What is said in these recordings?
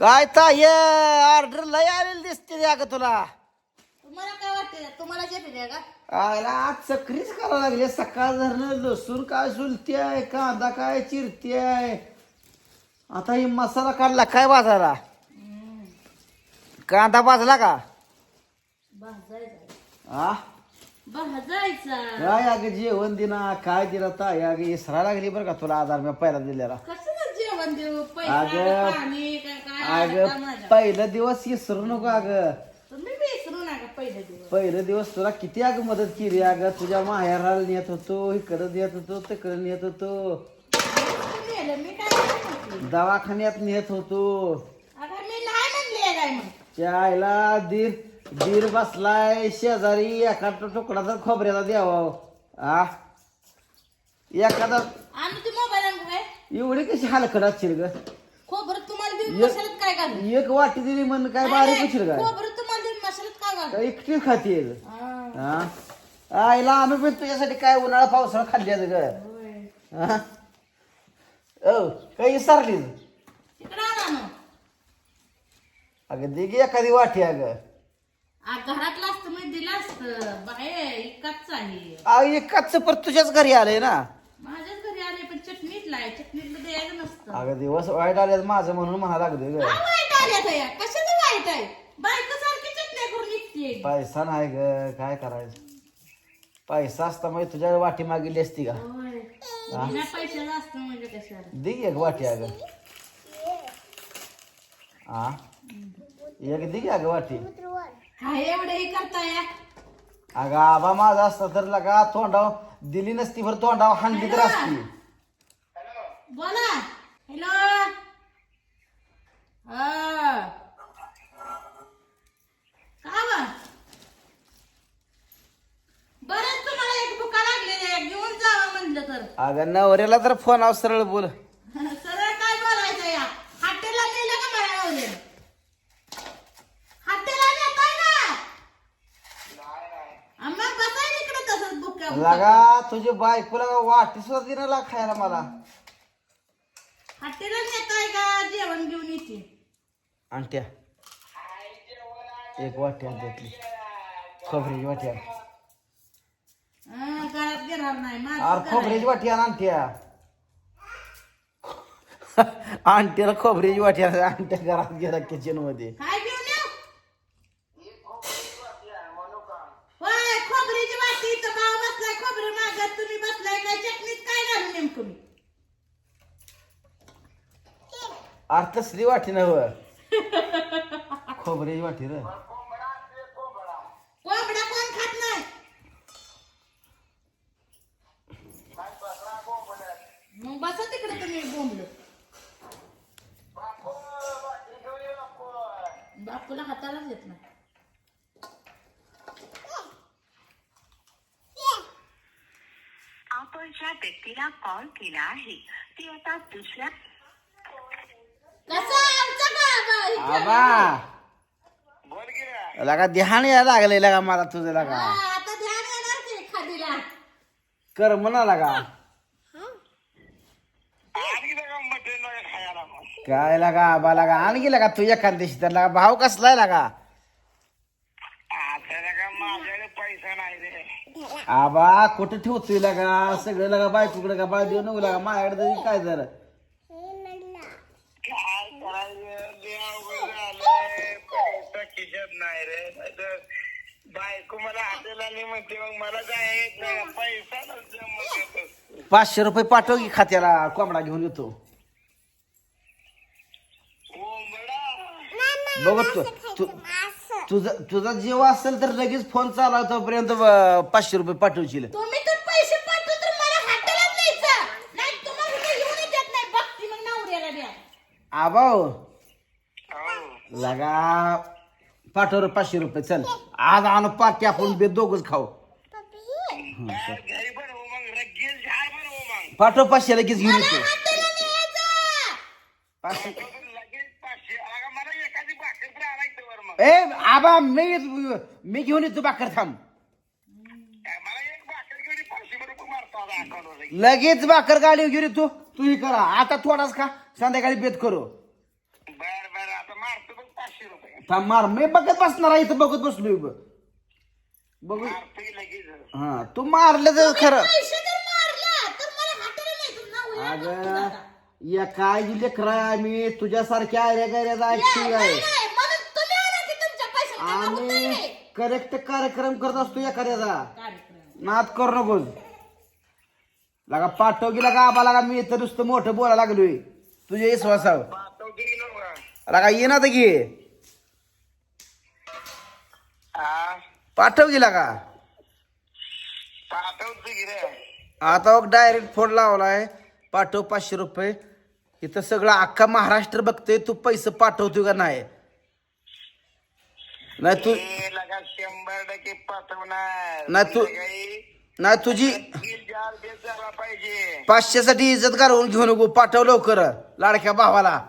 काय ताय ऑर्डर लय आलेली दिसते अगं तुला. तुम्हाला काय वाटते तुम्हाला जे का? आयला आज चक्रीच करावं लागले. सकाळ धरणं लसूण काय सुलती आहे कांदा काय चिरती आहे आता ही मसाला काढला काय बाजारा कांदा भाजला का? भाजायचा. काय अगं जेवण दिना काय दिला ताई? अगं इसरा लागली बरं का तुला आधार मी पहिला दिलेला. कसं जेवण देऊ? अगं, पैसा पाणी काय काय आता अगं माझ्या? पहिलं दिवस इसरू नको अगं. तुम्ही विसरू नका पहिले दिवस. पहिलं दिवस तुला किती अगं मदत केली अगं. तुझ्या माहेराला नेत होतो इकडं नेत होतो तिकडं नेत होतो. तुम्ही नेलं, मी काय नाही म्हटलं. दवाखान्यात नेत होतो. अगं मी नाही म्हणले काय मग? त्या आईला दीर दीर बसलाय शेजारी एखादा तुकडा तर खोबऱ्याला द्यावा. आ? एखादा आणि ते मोबाईल आणू काय एवढी कशी हलकडात ग? खोबरं तुम्हाला देऊन एक- मसाल्यात काय घालू? एक वाटी दिली म्हण काय बारीक उशीर काय खोबरं तुम्हाला देऊन मसाल्यात काय घालू? काय एकटी खाते हा, हा. आईला आम्ही पण तुझ्यासाठी काय उन्हाळा पावसाळा खाल्ली ग. होय. हा? ओ काही सारली तिकडं आणा मग. अगं दे गी एखादी वाटी अगं. आ, घरातलं असतं मी दिलं असतं. बाहेर इतकाच आहे. आ, एकाच परत तुझ्याच घरी आलंय ना माझ्याच घरी आले पण चटणीतला आहे चटणीतलं द्यायचं नसतं. अगं दिवस वाईट आले माझं म्हणून म्हणा लागलं ग. वाईट आल्या त्या कशाचं वाईट आहे? बायको सारखी चटण्या करून निघते. पैसा नाही ग काय करायचं? पैसा असता म्हणजे तुझ्या वाटी मागितली असती का? होय. बिना पैशाचं असतं म्हणजे कशाला? दे की एक वाटी अगं. हा? एक दे की अगं वाटी. काय एवढं हे करताय अगं आबा माझा असता तर लगा तोंडाव दिली नसती बरं तोंडाव हाणली तर असती. बोला हॅलो का बा बरंच तुम्हाला एक बुका लागले घेऊन जावं म्हणलं तर. अगं नवऱ्याला तर फोन सरळ बोल. सरळ काय बोलायचं या? हॉटेलला नेलं का मला नवऱ्यानं? हॉटेलला नेताय ना आ, मग तसंच बुक्या लगा तुझी बायकोला वाटी सुद्धा दिना खायला मला. हॉटेलला नेताय का? जेवण घेऊन येते. आणत्या एक वाटी आण त्यातली खोबऱ्याची वाटी आण हा, घरात घेणार नाही माझं अरे घर खोबऱ्याची आहे. वाटी आण आणत्या आणत्याला खोबऱ्याची वाटी आण आणत्या घरात गेला किचनमध्ये. तसली वाटी नव खोबऱ्याची वाटी र. कोंबडा कोण खात नाही? मग बसा तिकडे तुम्ही बोंबल. बापूला हातालाच येत नाही. आपण ज्या व्यक्तीला कॉल केला आहे ती आता दुसऱ्या आबा। लगा ध्यान यायला लागले लगा मला तुझं लगा। आता ध्यान येणार की खादीला कर म्हणा लगा। काय लगा आबा लगा आणखी लगा तुझ्या खानदेशी तर लगा भाव कसलाय लगा? आबा कुठं ठेवतोय लगा? सगळं लगा बायकोकडे का बाय देऊ नको लगा माझ्याकडे तरी काय जर? नाही रे बायको मला हाताला आली म्हणते मग मला काय येत नाही. पैसा नसतो मग. पाचशे रुपये पाठव की खात्याला कोंबडा घेऊन येतो. कोंबडा? बघत तू तुझा तुझा जीव असेल तर लगेच फोन चालला तोपर्यंत अं, पाचशे रुपये पाठवशील. तुम्ही तर पैसे पाठवू तर मला हॉटेलात न्यायचं. नाही तुम्हाला इथे घेऊन येत नाही. बघती मग नवऱ्याला द्या. आबा हो, हो. लगा पाठव रे पाचशे रुपये चल. आज आणू पाठी आपण बे दोघच खाऊ. घरी हो मग रगेल झाड पण हो मग. पाठव पाचशे लगेच घेऊन येतो. पाचशे. लगेच पाचशे. अगं मला एखादी भाकर पण आणायचं वर मग. ए आबा मी मी घेऊन येतो बाकर थांब. काय मला एक भाकर घेऊन पाचशे रुपये मारतो आता अकाउंटवर लगेच बाकर गाडी घेऊन येतो. तू ही करा. आता थोडाच खा. संध्याकाळी बेत करू बर बर आता मारतो बघ पाचशे रुपये थांब मार. मी बघत बसणार आहे इथं बघत बसलोय बघ. बघू. लगेच हा तू मारलं तर खरं. पैसे जर मारला तर मला हाताला नाही तर नाव आहे. अगं या काय लेकरा आम्ही तुझ्यासारख्या ऐकशी नाही, आहे. नाही, म्हणून तुम्ही आला की तुमच्या पैशात तेव्हा होतंय आम्ही हे. करेक्ट कार्यक्रम करत असतो एखाद्याचा. कार्यक्रम. नाद करू नकोस. लगा पाठव गेला का आबा लागा मी इथं नुसतं मोठं बोलायला लागलोय. तुझ्या विश्वासाव पाहतो की नव्हता लगा ये ना तर घे हा पाठव गेला का? पाठवतो की रे. आता डायरेक्ट फोन लावलाय. पाठव पाचशे रुपये. इथं सगळं अख्खा महाराष्ट्र बघतोय. तू पैसे पाठवतोय का नाही? नाही तू हे लगा शंभर टक्के पाठवणार. नाही तू- नाही तुझी झाला पाहिजे. पाचशे साठी इज्जत घालवून घेऊ नको. पाठव लवकर. लाडक्या भावाला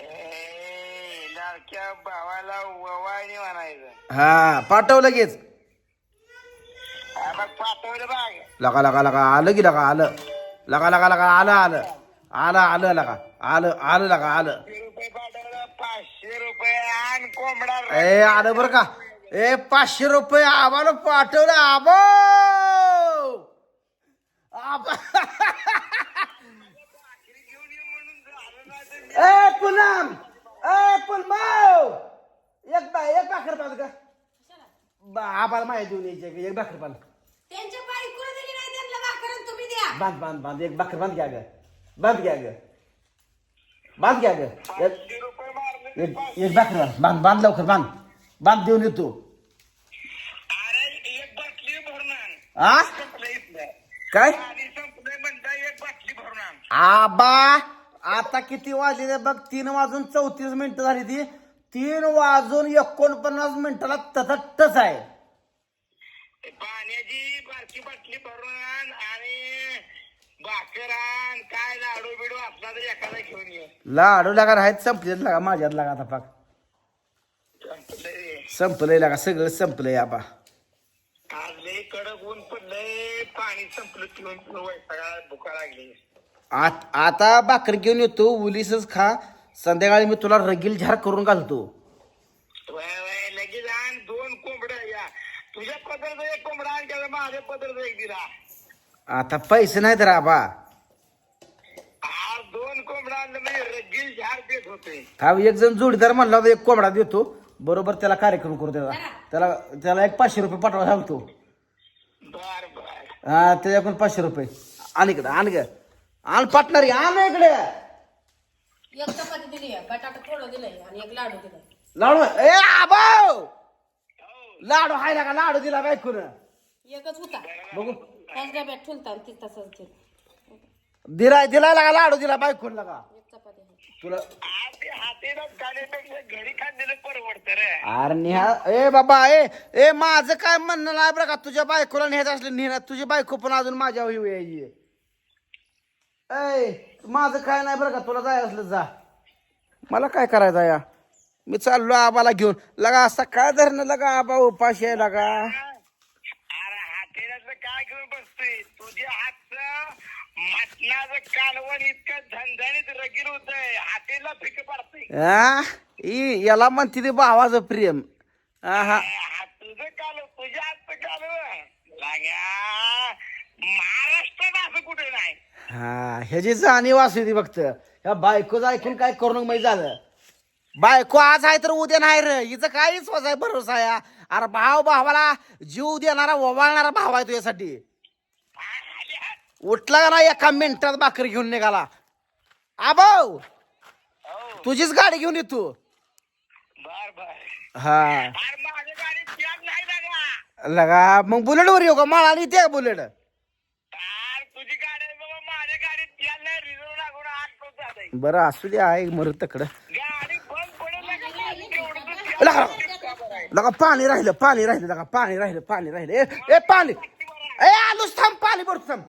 ए, लाडक्या म्हणायचं. हा पाठव लगेच. पाठवलं बघ लगा लगा लगा आलं की लगा आलं. लगा लगा लगा आलं आलं. आलं आलं लगा. आलं आलं लगा आलं. पाचशे रुपये पाठवलं पाचशे रुपये आण कोंबडा ए आलं बरं का. ए पाचशे रुपये आम्हाला पाठवलं आबो! आबा! ए पूनम! ए पुलमाव एक बा एक भाकर पाल का? बा- आबाला माहिती देऊन यायची एक भाकर पाल. त्यांच्या बायकोला दिली नाही? त्यांना भाकरं तुम्ही द्या. बांध बांध बांध. एक भाकर बांध घ्या ग. बांध घ्या ग. बांध घ्या ग. एक पाचशे रुपये मारले एक एक भाकर बांध. बांध बांध लवकर बांध. बांध देऊन येतो. अरे एक बाटली भरून आण. आ? संपलं इथलं. काय? पाणी संपलंय म्हणता एक बाटली भरून आण. आबा आता किती वाजले बघ. तीन वाजून चौतीस मिनिटं झाली ती. तीन वाजून एकोणपन्नास मिनिटाला तसच आहे. पाण्याची बारकी बाटली भरून आण आणि भाकर आण काय लाडू बिडू असला तरी एखादा घेऊन ये. लाडू लागा राहायत संपलेच लागा माझ्यात लागा आता पाक. संपलंय. संपलंय लागा सगळं संपलंय आबा. आज लय कडक ऊन पडलंय पाणी संपलं पिऊन पिऊन वैतागा भुका लागली. आत- आता भाकर घेऊन येतो उलीसच खा. संध्याकाळी मी तुला रगील झार करून घालतो. वय वय लगेच आण दोन कोंबड्या या. तुझ्या पदरचा एक कोंबडा आण त्याला माझ्या पदरचा एक दिला. आता पैसे नाहीत रे आबा. आज दोन कोंबडा आणलं म्हणजे रगील झाड देत होते. हा एक जण जोडीदार म्हणला होता एक कोंबडा देतो. बरोबर त्याला कार्यक्रम करू त्याला. त्याला त्याला एक पाचशे रुपये पाठवा सांगतो बर बर. हा त्याच्याकडून पाचशे रुपये. आण इकडे आण ग. आण पाटणारी आण इकडे. एक चपाती दिली आहे बटाटा थोडं दिलंय आणि एक लाडू दिलाय. लाडू? ए आबाव लाडू हाय का? लाडू दिला बायकून एकच होता. बघू. त्याच डब्यात ठेवता आणि तसंच दिलाय दिलाय लागा लाडू दिला बायकून लागा एक चपाती आहे. तुला हाती हातीनं खाण्यापेक्षा घरी खाल्लेलं परवडतं रे. अरे निहा ए बाबा ए ए माझं काय म्हणणं नाही बरं का? तुझ्या बायकोला न्यायचं असलं नेहणार तुझी बायको पण अजून माझ्या येऊ यायची. ए माझं काय नाही बरं का तुला जाय असलं जा. मला काय करायचं या? मी चाललो आबाला घेऊन. लगा सकाळ धरणं लगा आबा उपाशी आहे लगा. अरे हातेल्याचं काय घेऊन बसतोय? तुझ्या हातचं मटणाचं कालवण इतकं झणझणीत रगीर होतंय. हातेला फिक पडतंय. आ? ई, याला म्हणते ते भावाचं प्रेम. हा तुझं काल तुझ्या हातचं कालवण. लाग्या महाराष्ट्रात असं कुठे नाही. हा ह्याची जाणीव असू दे फक्त. ह्या बायकोचं ऐकून काय करू माहिती झालं. बायको आज आहे तर उद्या नाही रे. हिचं विश्वास आहे भरोसा आहे. अरे भाव भावाला जीव देणारा ओवाळणारा भाव आहे तुझ्यासाठी. उठला का ना एका मिनिटात भाकर घेऊन निघाला? आबाव हो तुझीच गाडी घेऊन येतो हा. लागा मग बुलेटवर येऊ का? मला आणि ते बुलेट अरे तुझी गाडी आहे बाबा माझ्या गाडीत त्याग नाही रिझर्व लागून आठ जाते बरं असू दे आहे मरत तकडं. लगा बरं पाणी राहिलं पाणी राहिलं लगा पाणी राहिलं पाणी राहिलं. ए ए पाणी. ए आलूच थांब पाणी भरतो थांब.